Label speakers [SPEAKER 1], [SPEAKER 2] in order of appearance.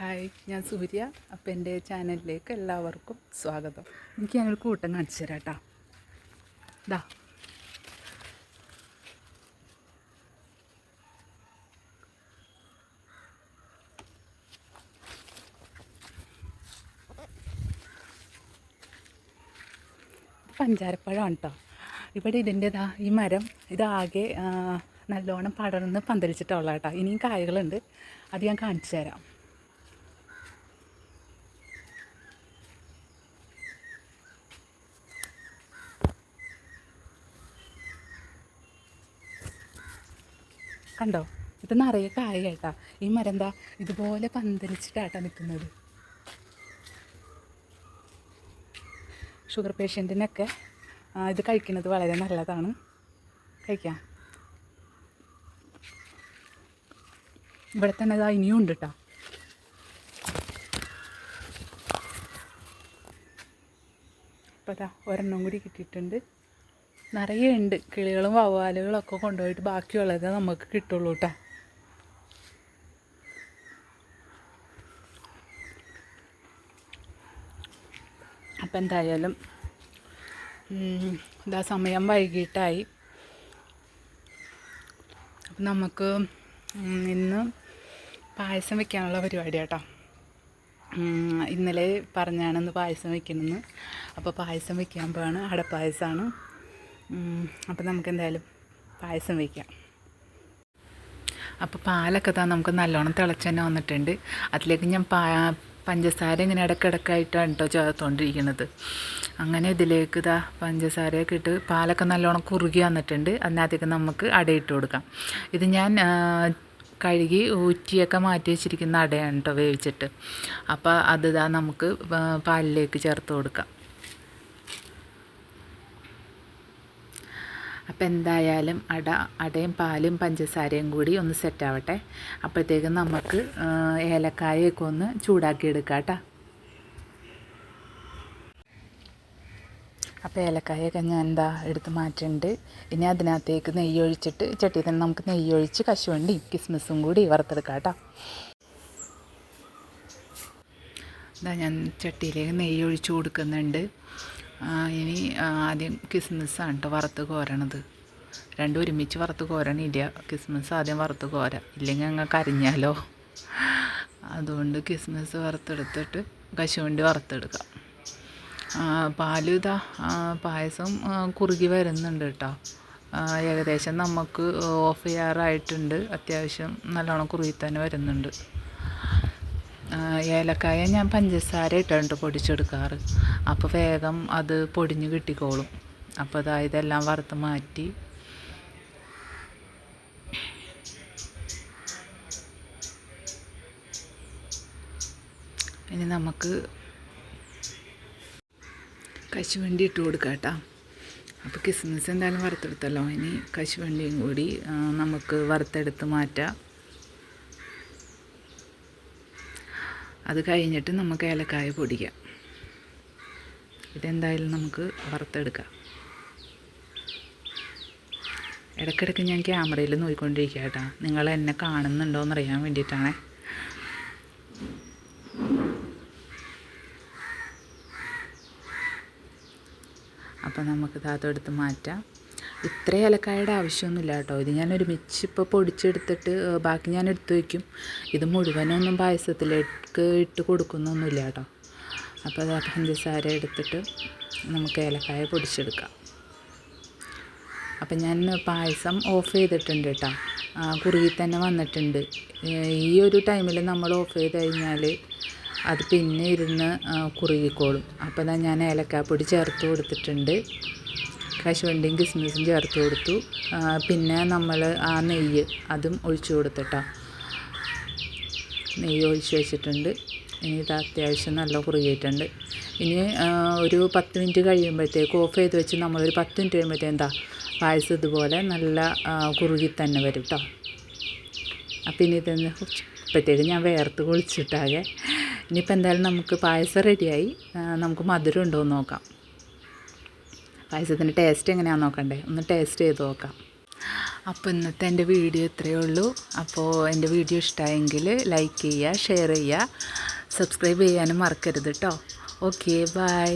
[SPEAKER 1] Hi ഞാൻ സൂര്യ. അപ്പം എന്റെ ചാനലിലേക്ക് എല്ലാവർക്കും സ്വാഗതം. എനിക്ക് ഞാനൊരു കൂട്ടം കാണിച്ചു തരാം കേട്ടോ ഇതാ പഞ്ചാരപ്പഴമാണ് കേട്ടോ ഇവിടെ ഇതിന്റെതാ ഈ മരം ഇതാകെ നല്ലോണം പടർന്ന് പന്തലിച്ചിട്ടുള്ള കേട്ടോ ഇനിയും കായകളുണ്ട്. അത് ഞാൻ കാണിച്ചു തരാം. കണ്ടോ? ഇത് നിറയെ കേട്ടാ. ഈ മരം എന്താ ഇതുപോലെ പന്തലിച്ചിട്ടാട്ടാ നിൽക്കുന്നത് ഷുഗർ പേഷ്യന്റിനൊക്കെ ഇത് കഴിക്കുന്നത് വളരെ നല്ലതാണ്. കഴിക്കാം. ഇവിടെ തന്നെ ഇതാ ഇനിയും ഉണ്ട് കേട്ടോ അപ്പോൾ അതാ ഒരെണ്ണം കൂടി കിട്ടിയിട്ടുണ്ട്. നിറയെ ഉണ്ട്. കിളികളും വവ്വാലുകളും ഒക്കെ കൊണ്ടുപോയിട്ട് ബാക്കിയുള്ളത് നമുക്ക് കിട്ടുള്ളൂ കേട്ടോ അപ്പം എന്തായാലും ഇതാ സമയം വൈകിട്ടായി. അപ്പം നമുക്ക് ഇന്ന് പായസം വെക്കാനുള്ള പരിപാടി കേട്ടോ ഇന്നലെ പറഞ്ഞാണെന്ന് പായസം വെക്കണമെന്ന് അപ്പോൾ പായസം വെക്കാൻ പോവാണ്. അടപ്പായസമാണ് അപ്പോൾ നമുക്ക് എന്തായാലും പായസം വയ്ക്കാം അപ്പോൾ പാലൊക്കെ താ നമുക്ക് നല്ലോണം തിളച്ച് തന്നെ വന്നിട്ടുണ്ട്. അതിലേക്ക് ഞാൻ പാ പഞ്ചസാര ഇങ്ങനെ ഇടയ്ക്കിടയ്ക്കായിട്ടാണ് കേട്ടോ ചേർത്തുകൊണ്ടിരിക്കുന്നത് അങ്ങനെ ഇതിലേക്ക് ഇതാ പഞ്ചസാരയൊക്കെ ഇട്ട് പാലൊക്കെ നല്ലോണം കുറുകി വന്നിട്ടുണ്ട്. അതിനകത്തേക്ക് നമുക്ക് അടയിട്ട് കൊടുക്കാം. ഇത് ഞാൻ കഴുകി ഊറ്റിയൊക്കെ മാറ്റി വെച്ചിരിക്കുന്ന അടയാണ് കേട്ടോ വേവിച്ചിട്ട്. അപ്പോൾ അത് ഇതാ നമുക്ക് പാലിലേക്ക് ചേർത്ത് കൊടുക്കാം. അപ്പോൾ എന്തായാലും അട അടയും പാലും പഞ്ചസാരയും കൂടി ഒന്ന് സെറ്റാവട്ടെ അപ്പോഴത്തേക്കും നമുക്ക് ഏലക്കായൊക്കെ ഒന്ന് ചൂടാക്കി എടുക്കാം കേട്ടോ. അപ്പോൾ ഏലക്കായൊക്കെ ഞാൻ എന്താ എടുത്ത് മാറ്റുന്നുണ്ട് ഇനി അതിനകത്തേക്ക് നെയ്യ് ഒഴിച്ചിട്ട് ചട്ടി തന്നെ നമുക്ക് നെയ്യ് ഒഴിച്ച് കശുവണ്ടിയും കിസ്മിസും കൂടി വറുത്തെടുക്കാം കേട്ടോ. ഇതാ ഞാൻ ചട്ടിയിലേക്ക് നെയ്യ് ഒഴിച്ച് കൊടുക്കുന്നുണ്ട്. ഇനി ആദ്യം ക്രിസ്മസ് ആണ് കേട്ടോ വറുത്ത് കോരണത്. രണ്ടും ഒരുമിച്ച് വറുത്ത് കോരണില്ല. ക്രിസ്മസ് ആദ്യം വറുത്ത് കോര. ഇല്ലെങ്കിൽ അങ്ങ് കരിഞ്ഞാലോ. അതുകൊണ്ട് ക്രിസ്മസ് വറുത്തെടുത്തിട്ട് കശുവണ്ടി വറുത്തെടുക്കാം. പാൽ ഇതാ പായസം കുറുകി വരുന്നുണ്ട് കേട്ടോ ഏകദേശം നമുക്ക് ഓഫ് ചെയ്യാറായിട്ടുണ്ട്. അത്യാവശ്യം നല്ലോണം കുറുകി തന്നെ വരുന്നുണ്ട്. ഏലക്കായ ഞാൻ പഞ്ചസാര ഇട്ടുണ്ട് പൊടിച്ചെടുക്കാറ്. അപ്പോൾ വേഗം അത് പൊടിഞ്ഞ് കിട്ടിക്കോളും. അപ്പോൾ അതാ ഇതെല്ലാം വറുത്ത് മാറ്റി. ഇനി നമുക്ക് കശുവണ്ടി ഇട്ട് കൊടുക്കാം കേട്ടോ അപ്പോൾ കിസ്മിസ് എന്തായാലും വറുത്തെടുത്തല്ലോ. ഇനി കശുവണ്ടിയും കൂടി നമുക്ക് വറുത്തെടുത്ത് മാറ്റാം. അത് കഴിഞ്ഞിട്ട് നമുക്ക് ഏലക്കായ പൊടിക്കാം. ഇതെന്തായാലും നമുക്ക് വറുത്തെടുക്കാം. ഇടയ്ക്കിടയ്ക്ക് ഞാൻ ക്യാമറയിൽ നോക്കിക്കൊണ്ടിരിക്കുക കേട്ടോ. നിങ്ങൾ എന്നെ കാണുന്നുണ്ടോ എന്നറിയാൻ വേണ്ടിയിട്ടാണേ. അപ്പോൾ നമുക്ക് അതെടുത്ത് മാറ്റാം. ഇത്ര ഏലക്കായയുടെ ആവശ്യമൊന്നുമില്ല കേട്ടോ. ഇത് ഞാൻ ഒരുമിച്ച് ഇപ്പോൾ പൊടിച്ചെടുത്തിട്ട് ബാക്കി ഞാൻ എടുത്തു വയ്ക്കും ഇത് മുഴുവനൊന്നും പായസത്തിലേക്ക് ഇട്ട് കൊടുക്കുന്നൊന്നുമില്ല കേട്ടോ. അപ്പോൾ അത് പഞ്ചസാര എടുത്തിട്ട് നമുക്ക് ഏലക്കായ പൊടിച്ചെടുക്കാം. അപ്പം ഞാൻ പായസം ഓഫ് ചെയ്തിട്ടുണ്ട് കേട്ടോ. കുറുകി തന്നെ വന്നിട്ടുണ്ട്. ഈ ഒരു ടൈമിൽ നമ്മൾ ഓഫ് ചെയ്ത് കഴിഞ്ഞാൽ അത് പിന്നെ ഇരുന്ന് കുറുകിക്കോളും. അപ്പോൾ ഞാൻ ഞാൻ ഏലക്കാപ്പൊടി ചേർത്ത് കൊടുത്തിട്ടുണ്ട്. കശുവണ്ടിയും കിസ്മിസും ചേർത്ത് കൊടുത്തു. പിന്നെ നമ്മൾ ആ നെയ്യ് അതും ഒഴിച്ചു കൊടുത്തിട്ടാ. നെയ്യ് ഒഴിച്ച് വെച്ചിട്ടുണ്ട്. ഇനി ഇത് അത്യാവശ്യം നല്ല കുറുകിയിട്ടുണ്ട്. ഇനി ഒരു പത്ത് മിനിറ്റ് കഴിയുമ്പോഴത്തേക്ക് ഓഫ് ചെയ്ത് വെച്ച് നമ്മളൊരു പത്ത് മിനിറ്റ് കഴിയുമ്പോഴത്തേക്ക് എന്താ? പായസം ഇതുപോലെ നല്ല കുറുകി തന്നെ വരും കേട്ടോ അപ്പം ഇനി ഇതെന്ന് ഇപ്പോഴത്തേക്ക് ഞാൻ വേർത്ത് കുളിച്ചിട്ടാകെ. ഇനിയിപ്പോൾ എന്തായാലും നമുക്ക് പായസം റെഡിയായി നമുക്ക് മധുരം ഉണ്ടോ എന്ന് നോക്കാം. പായസത്തിന്റെ ടേസ്റ്റ് എങ്ങനെയാണെന്ന് നോക്കണ്ടേ? ഒന്ന് ടേസ്റ്റ് ചെയ്ത് നോക്കാം. അപ്പോൾ ഇന്നത്തെ എന്റെ വീഡിയോ ഇത്രയേ ഉള്ളൂ. അപ്പോൾ എന്റെ വീഡിയോ ഇഷ്ടമായെങ്കിൽ ലൈക്ക് ചെയ്യുക ഷെയർ ചെയ്യുക സബ്സ്ക്രൈബ് ചെയ്യാനും മറക്കരുത് കേട്ടോ ഓക്കെ ബൈ